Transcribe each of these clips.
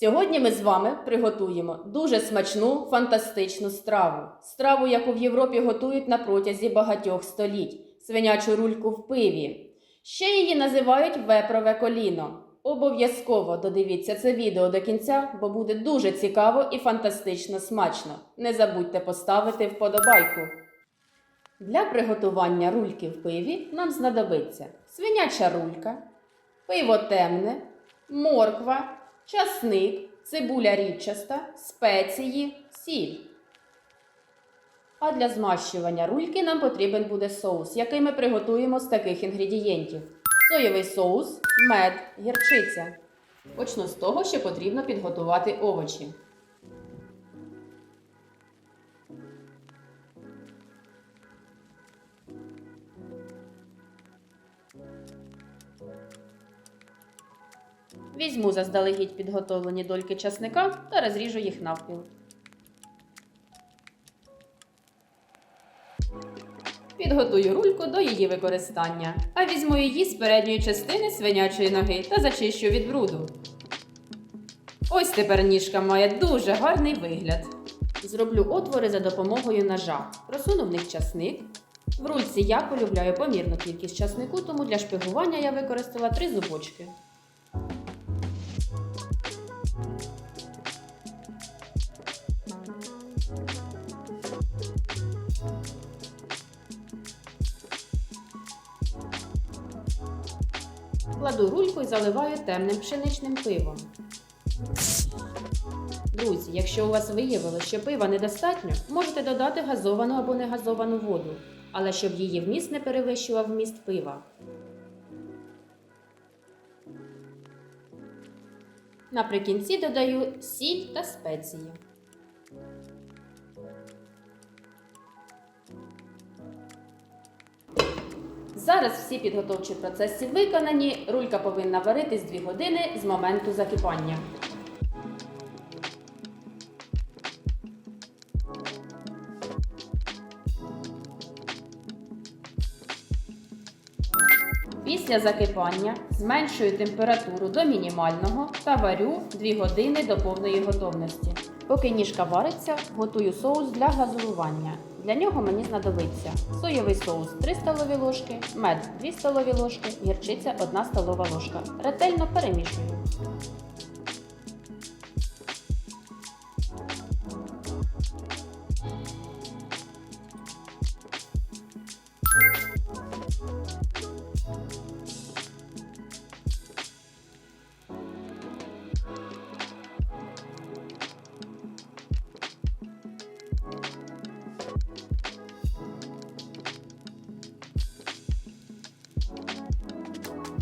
Сьогодні ми з вами приготуємо дуже смачну фантастичну страву. Страву, яку в Європі готують на протязі багатьох століть свинячу рульку в пиві. Ще її називають вепрове коліно. Обов'язково додивіться це відео до кінця, бо буде дуже цікаво і фантастично смачно. Не забудьте поставити вподобайку. Для приготування рульки в пиві нам знадобиться свиняча рулька, пиво темне, морква, часник, цибуля рідчаста, спеції, сіль. А для змащування рульки нам потрібен буде соус, який ми приготуємо з таких інгредієнтів: соєвий соус, мед, гірчиця. Почну з того, що потрібно підготувати овочі. Візьму заздалегідь підготовлені дольки часника та розріжу їх навпіл. Підготую рульку до її використання, а візьму її з передньої частини свинячої ноги та зачищу від бруду. Ось тепер ніжка має дуже гарний вигляд. Зроблю отвори за допомогою ножа. Просуну в них часник. В рульці я полюбляю помірну кількість часнику, тому для шпигування я використала три зубочки. Кладу рульку і заливаю темним пшеничним пивом. Друзі, якщо у вас виявилося, що пива недостатньо, можете додати газовану або негазовану воду, але щоб її вміст не перевищував вміст пива. Наприкінці додаю сіль та спеції. Зараз всі підготовчі процеси виконані. Рулька повинна варитись 2 години з моменту закипання. Після закипання зменшую температуру до мінімального та варю 2 години до повної готовності. Поки ніжка вариться, готую соус для глазурування. Для нього мені знадобиться соєвий соус 3 столові ложки, мед 2 столові ложки, гірчиця 1 столова ложка. Ретельно перемішую.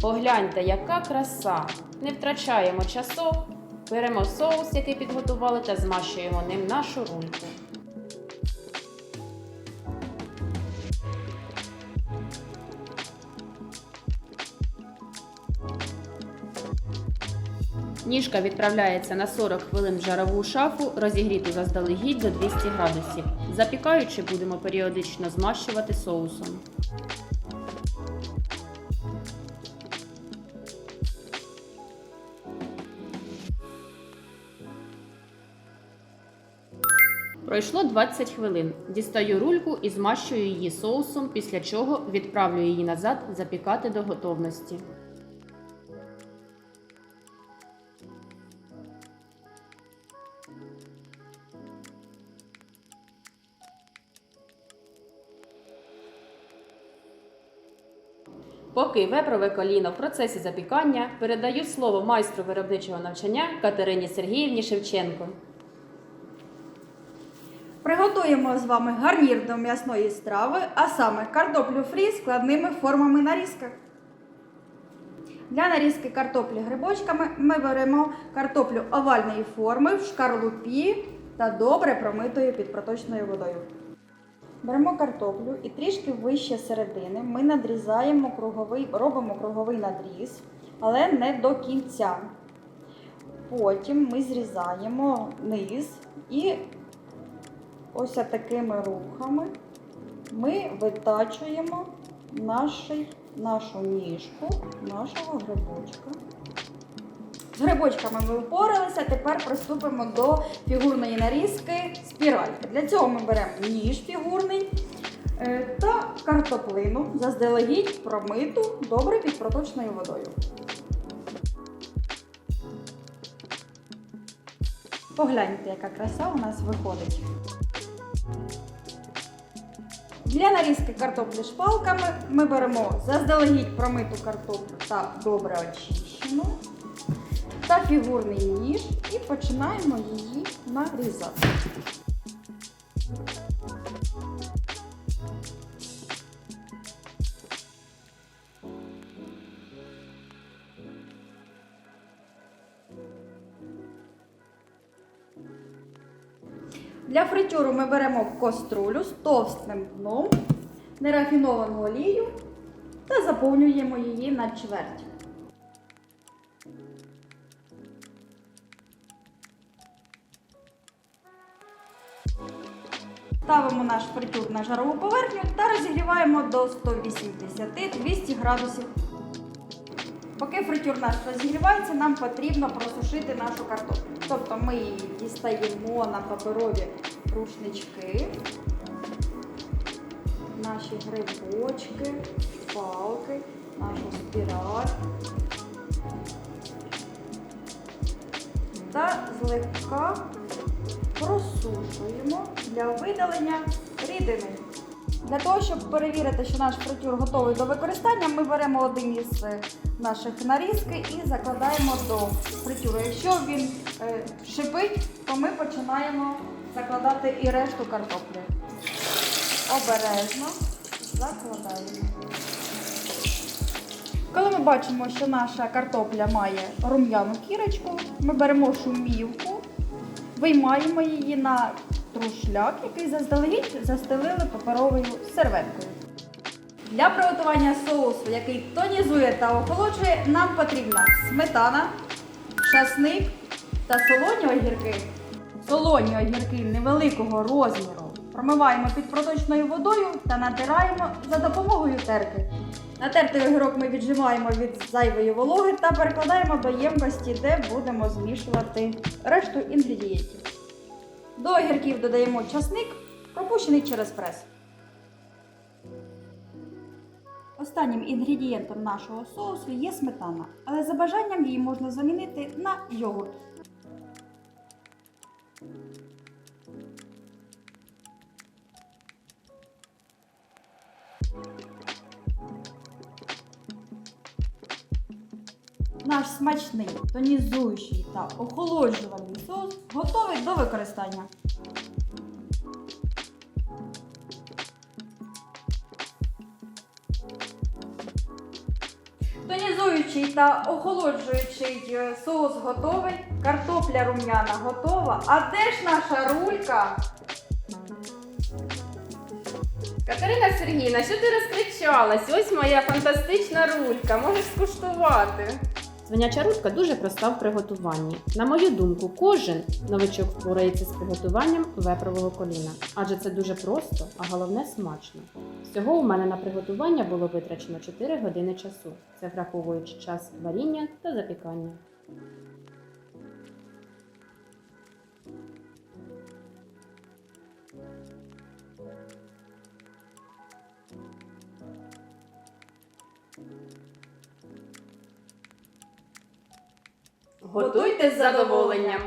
Погляньте, яка краса! Не втрачаємо часу, беремо соус, який підготували, та змащуємо ним нашу рульку. Ніжка відправляється на 40 хвилин в жарову шафу, розігріту заздалегідь до 200 градусів. Запікаючи, будемо періодично змащувати соусом. Пройшло 20 хвилин. Дістаю рульку і змащую її соусом, після чого відправлю її назад запікати до готовності. Поки вепрове коліно в процесі запікання, передаю слово майстру виробничого навчання Катерині Сергіївні Шевченко. Приготуємо з вами гарнір до м'ясної страви, а саме картоплю фрі складними формами нарізки. Для нарізки картоплі грибочками ми беремо картоплю овальної форми в шкарлупі та добре промитою під проточною водою. Беремо картоплю і трішки вище середини ми надрізаємо круговий, робимо круговий надріз, але не до кінця. Потім ми зрізаємо низ і ось такими рухами ми витачуємо нашій, нашу ніжку, нашого грибочка. З грибочками ми впоралися, тепер приступимо до фігурної нарізки спіральки. Для цього ми беремо ніж фігурний е, та картоплину, заздалегідь промиту добре під проточною водою. Погляньте, яка краса у нас виходить. Для нарізки картоплі шпалками ми беремо заздалегідь промиту картоплю та добре очищену та фігурний ніж і починаємо її нарізати. Для фритюру ми беремо каструлю з товстим дном, нерафіновану олію та заповнюємо її на чверть. Ставимо наш фритюр на жарову поверхню та розігріваємо до 180-200 градусів. Поки фритюр наш розігрівається, нам потрібно просушити нашу картоплю. Тобто ми дістаємо на паперові рушнички, наші грибочки, палки, нашу спіраль. Та злегка просушуємо для видалення рідини. Для того, щоб перевірити, що наш фритюр готовий до використання, ми беремо один із е, наших нарізки і закладаємо до фритюру. Якщо він е, шипить, то ми починаємо закладати і решту картоплі. Обережно закладаємо. Коли ми бачимо, що наша картопля має рум'яну кірочку, ми беремо шумівку, виймаємо її на трушляк, який заздалегідь застелили паперовою серветкою. Для приготування соусу, який тонізує та охолоджує, нам потрібна сметана, часник та солоні огірки. Солоні огірки невеликого розміру промиваємо під проточною водою та натираємо за допомогою терки. Натертий огірок ми віджимаємо від зайвої вологи та перекладаємо до ємкості, де будемо змішувати решту інгредієнтів. До огірків додаємо часник, пропущений через прес. Останнім інгредієнтом нашого соусу є сметана, але за бажанням її можна замінити на йогурт. Наш смачний, тонізуючий та охолоджувальний соус готовий до використання. Тонізуючий та охолоджуючий е, соус готовий, картопля рум'яна готова. А де ж наша рулька? Катерина Сергійна, що ти розкричалась? Ось моя фантастична рулька. Можеш скуштувати. Свиняча рулька дуже проста в приготуванні. На мою думку, кожен новичок впорається з приготуванням вепрового коліна, адже це дуже просто, а головне смачно. Всього у мене на приготування було витрачено 4 години часу. Це враховуючи час варіння та запікання. Готуйте з задоволенням!